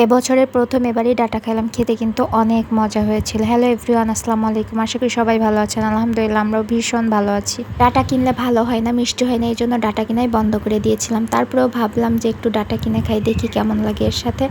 এবছরের প্রথম এবারই ডাটা খেলাম, খেতে কিন্তু অনেক মজা হয়েছিল। হ্যালো এভরিওয়ান আসসালামু আলাইকুম। আশা করি সবাই ভালো আছেন। আলহামদুলিল্লাহ, আমরাও ভীষণ ভালো আছি। ডাটা কিনলে ভালো হয় না, মিষ্টি হয় না, এই জন্য ডাটা কিনাই বন্ধ করে দিয়েছিলাম। তারপরেও ভাবলাম যে একটু ডাটা কিনে খাই, দেখি কেমন লাগে। এর সাথে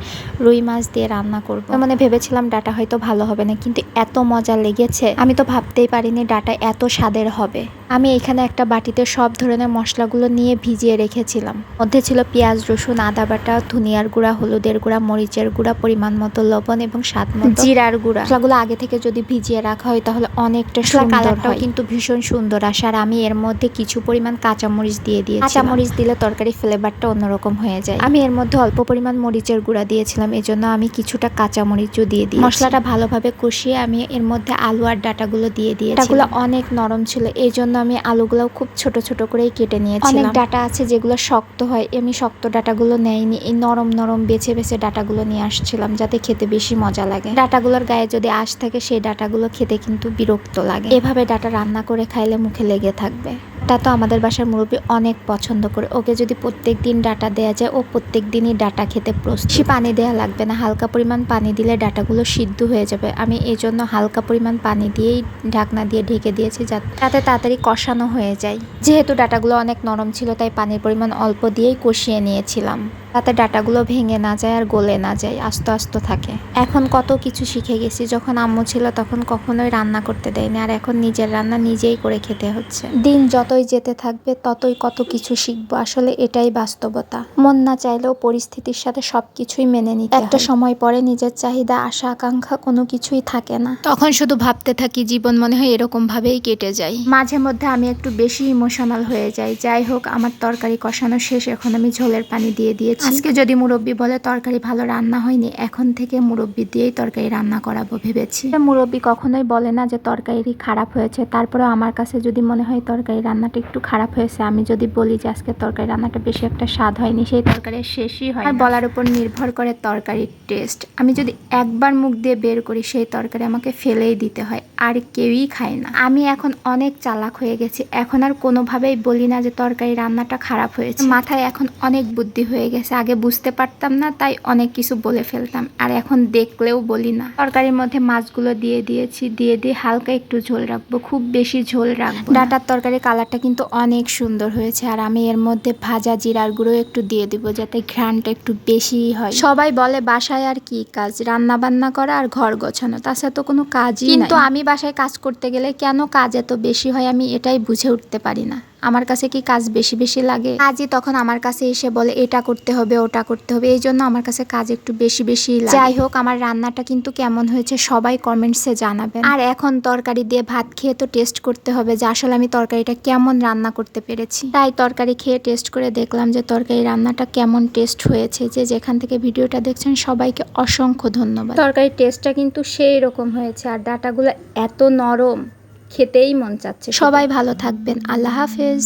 রুই মাছ দিয়ে রান্না করব। মানে ভেবেছিলাম ডাটা হয়তো ভালো হবে না, কিন্তু এত মজা লেগেছে। আমি তো ভাবতেই পারিনি ডাটা এত স্বাদের হবে। আমি এখানে একটা বাটিতে সব ধরনের মশলাগুলো নিয়ে ভিজিয়ে রেখেছিলাম। মধ্যে ছিল পেঁয়াজ, রসুন, আদা বাটা, ধনিয়ার গুঁড়া, হলুদের গুঁড়া মরিচের গুঁড়া পরিমাণ মতো লবণ এবং স্বাদ মতো জিরার গুঁড়া। মশলাগুলো আগে থেকে যদি ভিজিয়ে রাখা হয় তাহলে অনেকটা সুন্দর কালারটাও কিন্তু ভীষণ সুন্দর। আসে আর আমি এর মধ্যে কিছু পরিমাণ কাঁচামরিচ দিয়ে দিয়েছি কাঁচামরিচ দিলে তরকারি ফ্লেভারটা অন্যরকম হয়ে যায়। আমি এর মধ্যে অল্প পরিমাণ মরিচের গুঁড়া দিয়েছিলাম এজন্য আমি কিছুটা কাঁচামরিচও দিয়ে দিই মশলাটা ভালোভাবে কষিয়ে আমি এর মধ্যে আলু আর ডাটাগুলো দিয়ে দিয়েছি ডাটাগুলো অনেক নরম ছিল এই জন্য আমি আলুগুলো খুব ছোট ছোট করেই কেটে নিয়েছিলাম। অনেক ডাটা আছে যেগুলো শক্ত হয় আমি শক্ত ডাটাগুলো নেইনি এই নরম নরম বেছে বেছে ডাটাগুলো নিয়ে আসছিলাম যাতে খেতে বেশি মজা লাগে। ডাটাগুলোর গায়ে যদি আশ থাকে, সেই ডাটাগুলো খেতে কিন্তু বিরক্ত লাগে। এভাবে ডাটা রান্না করে খাইলে মুখে লেগে থাকবে। তা তো আমাদের বাসার মুরব্বী অনেক পছন্দ করে। ওকে যদি প্রত্যেক দিন ডাটা দেওয়া যায়, ও প্রত্যেক দিনই ডাটা খেতে প্রস্তুত। পানি দেওয়া লাগবে না। হালকা পরিমাণ পানি দিলে ডাটাগুলো সিদ্ধ হয়ে যাবে। আমি এই জন্য হালকা পরিমাণ পানি দিয়েই ঢাকনা দিয়ে ঢেকে দিয়েছি যাতে তাড়াতাড়ি কষানো হয়ে যায়। যেহেতু ডাটাগুলো অনেক নরম ছিল, তাই পানির পরিমাণ অল্প দিয়েই কষিয়ে নিয়েছিলাম। তাতে ডাটাগুলো ভেঙে না যায় আর গলে না যায় আস্তে আস্তে থাকে। এখন কত কিছু শিখে গেছি যখন আম্মু ছিল তখন কখনোই রান্না করতে দেয়নি আর এখন নিজের রান্না নিজেই করে খেতে হচ্ছে। দিন যতই যেতে থাকবে ততই কত কিছু শিখব। আসলে এটাই বাস্তবতা। মন না চাইলেও পরিস্থিতির সাথে সবকিছুই মেনে নিতে একটা সময় পরে নিজের চাহিদা আশা আকাঙ্ক্ষা কোনো কিছুই থাকে না। তখন শুধু ভাবতে থাকি জীবন মনে হয় এরকম ভাবেই কেটে যায়। মাঝে মধ্যে আমি একটু বেশি ইমোশনাল হয়ে যাই। যাই হোক আমার তরকারি কষানো শেষ এখন আমি ঝোলের পানি দিয়ে দিয়েছি। আজকে যদি মুরব্বী বলে তরকারি ভালো রান্না হয়নি এখন থেকে মুরব্বী দিয়েই তরকারি রান্না করাবো ভেবেছি। মুরব্বী কখনোই বলে না যে তরকারি খারাপ হয়েছে। তারপরে আমার কাছে যদি মনে হয় তরকারি রান্নাটা একটু খারাপ হয়েছে আমি যদি বলি যে আজকে তরকারি রান্নাটা বেশি একটা স্বাদ হয়নি সেই তরকারি শেষই হয় আর বলার উপর নির্ভর করে তরকারির টেস্ট আমি যদি একবার মুখ দিয়ে বের করি সেই তরকারি আমাকে ফেলেই দিতে হয়। আর কেউই খায় না। আমি এখন অনেক চালাক হয়ে গেছি। এখন আর কোনোভাবেই বলি না যে তরকারি রান্নাটা খারাপ হয়েছে। মাথায় এখন অনেক বুদ্ধি হয়ে গেছে। আগে বুঝতে পারতাম না তাই অনেক কিছু বলে ফেলতাম। আর এখন দেখলেও বলি না। তরকারির মধ্যে মাছগুলো দিয়ে দিয়েছি। দিয়ে দিয়ে হালকা একটু ঝোল রাখব। খুব বেশি ঝোল রাখব ডাটার তরকারির কালারটা কিন্তু অনেক সুন্দর হয়েছে। আর আমি এর মধ্যে ভাজা জিরার গুঁড়ো একটু দিয়ে দিব যাতে ঘ্রাণটা একটু বেশি হয়। সবাই বলে বাসায় আর কি কাজ? রান্না বান্না করা আর ঘর গোছানো। তাছাড়া তো কোনো কাজই কিন্তু আমি বাসায় কাজ করতে গেলে কেন কাজ এত বেশি হয় আমি এটাই বুঝে উঠতে পারি না। আমার কাছে কি কাজ বেশি বেশি লাগে? কাজই তখন আমার কাছে এসে বলে, এটা করতে হবে, ওটা করতে হবে। এই জন্য আমার কাছে কাজ একটু বেশি বেশি লাগে। যাই হোক, আমার রান্নাটা কিন্তু কেমন হয়েছে সবাই কমেন্টসে জানাবেন। আর এখন তরকারি দিয়ে ভাত খেয়ে তো টেস্ট করতে হবে যে আসলে আমি তরকারিটা কেমন রান্না করতে পেরেছি। তাই তরকারি খেয়ে টেস্ট করে দেখলাম যে তরকারি রান্নাটা কেমন টেস্ট হয়েছে। যে যেখান থেকে ভিডিওটা দেখছেন, সবাইকে অসংখ্য ধন্যবাদ। তরকারির টেস্টটা কিন্তু সেই রকম হয়েছে। আর ডাটাগুলো এত নরম। খেতেই মন চাচ্ছে। সবাই ভালো থাকবেন। আল্লাহ হাফেজ।